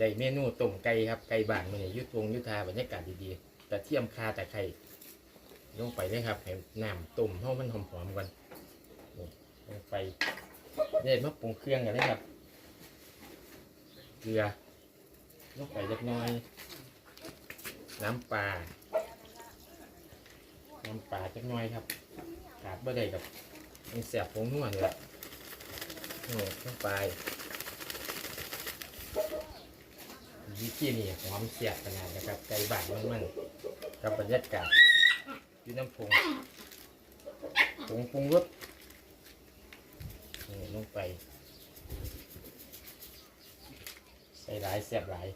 ได้เมนูต้มไก่ครับไก่บ้านมื้อนี้อยุทงยุทาบรรยากาศดีๆแต่เทียมคาแต่ไข่ลงไปเลยครับให้น้ำต้มให้มันหอมๆก่อนนี่ลงไปเนี่ยมาปรุงเครื่องกันเลยครับเกลือลงไปเล็กน้อย น้ำปลาน้ำปลาจักน้อยครับขาดบ่ได้กับมันแสบผงนวนี่แหละนี่น้ำปลา วิธีนี่หอมเสียบขนาดนะครับไก่บาดมันมันกับบรรยากาศอยู่น้ำพงผงปรุงรสนี่ลงไป ใส่หลายเสียบหลาย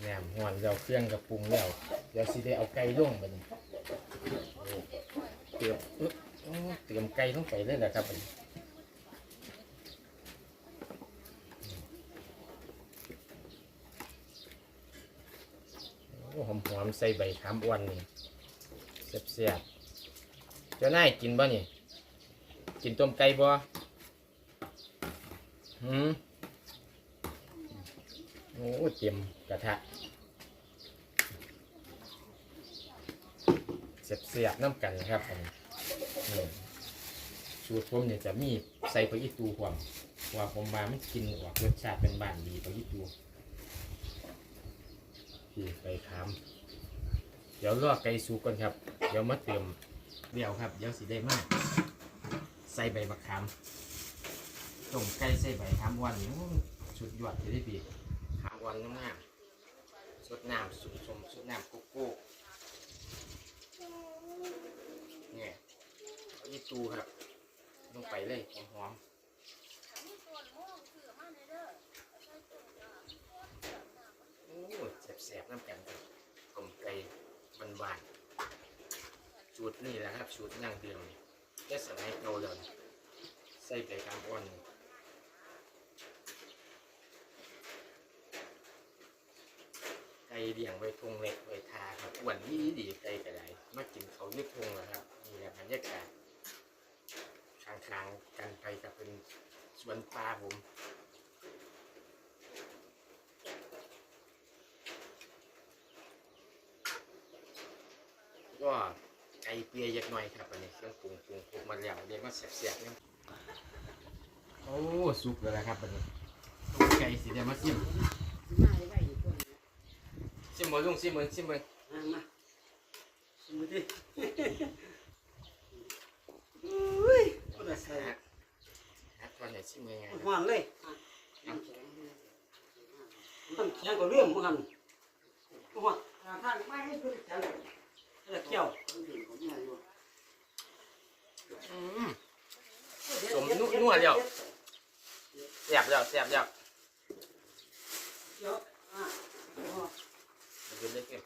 แหนมหวนเราเครื่องกับปรุงแล้วเดี๋ยวสิได้เอาไก่ลงไปนี่เตรียม เตรียมไก่ลงไปเลยแหละครับโอ้หอมหอมๆใส่ใบขามอ้วนนี่เสียบๆเจ้านายกินบ่นี่กินต้มไก่บ่หืมโอ้เตรียมกระทะเสียบๆน้ำกันครับผม นี่สูตรผมเนี่ยจะมีใส่ไปอีตูความว่าผมมาไม่กินออกรสชาติเป็นบ้านดีไปอีตูที่ไปคำเดี๋ยวลอกไก่สุกก่อนครับ เดี๋ยวมาเติมเดี๋ยวครับ เดี๋ยวสิได้มาก ใส่ใบมะขามต้มไก่ใส่ใบขามวันนี่สุดยอดเลยได้พี่หามวันงามๆสดน้ำสุดชมสดน้ำโกโก้เนี่ย เอาอีตูครับลงไปเลยหอมโอ้แสบๆน้ำกันครับต้มไก่บานๆสูตรนี่แหละครับสูตรย่างเดียวนี่แค่สมัยเก่าเลยใส่ไก่กามอ่อนนี่ไก่เลี้ยงไว้ทงเล็กไว้ทาครับอ้วนดีดีไก่กระไดมากินเขาเลือกทงแล้วครับนี่แหละบรรยากาศข้างๆกันไปกับเป็น สวนปลาผมก็ไก่เปียยักหน่อยครับอันนี้เครื่องปรุงปรุงปรุงมาแล้วเรียกว่าเสียบๆเนี่ยโอ้สุกแล้วนะครับอันนี้ไก่สีแดงมาซิมมาได้ไว้อยู่คนซิมเบอร์ลุงซิมเบอร์ซิมเบอร์มามาสมมุติอุ้ยก็ได้ใส่ ฮะ ฮะตอนไหนซิมเบอร์ไงหวานเลยน้ำแข็งก็เรื่องมันหวานทานไม่ให้ดูจังแล้วเกี่ยวอืมสมนุ่นัวเดียวเสียบแล้วเสียบแล้วเกี่ยวอ่ามันเป็นเล็กเก็บ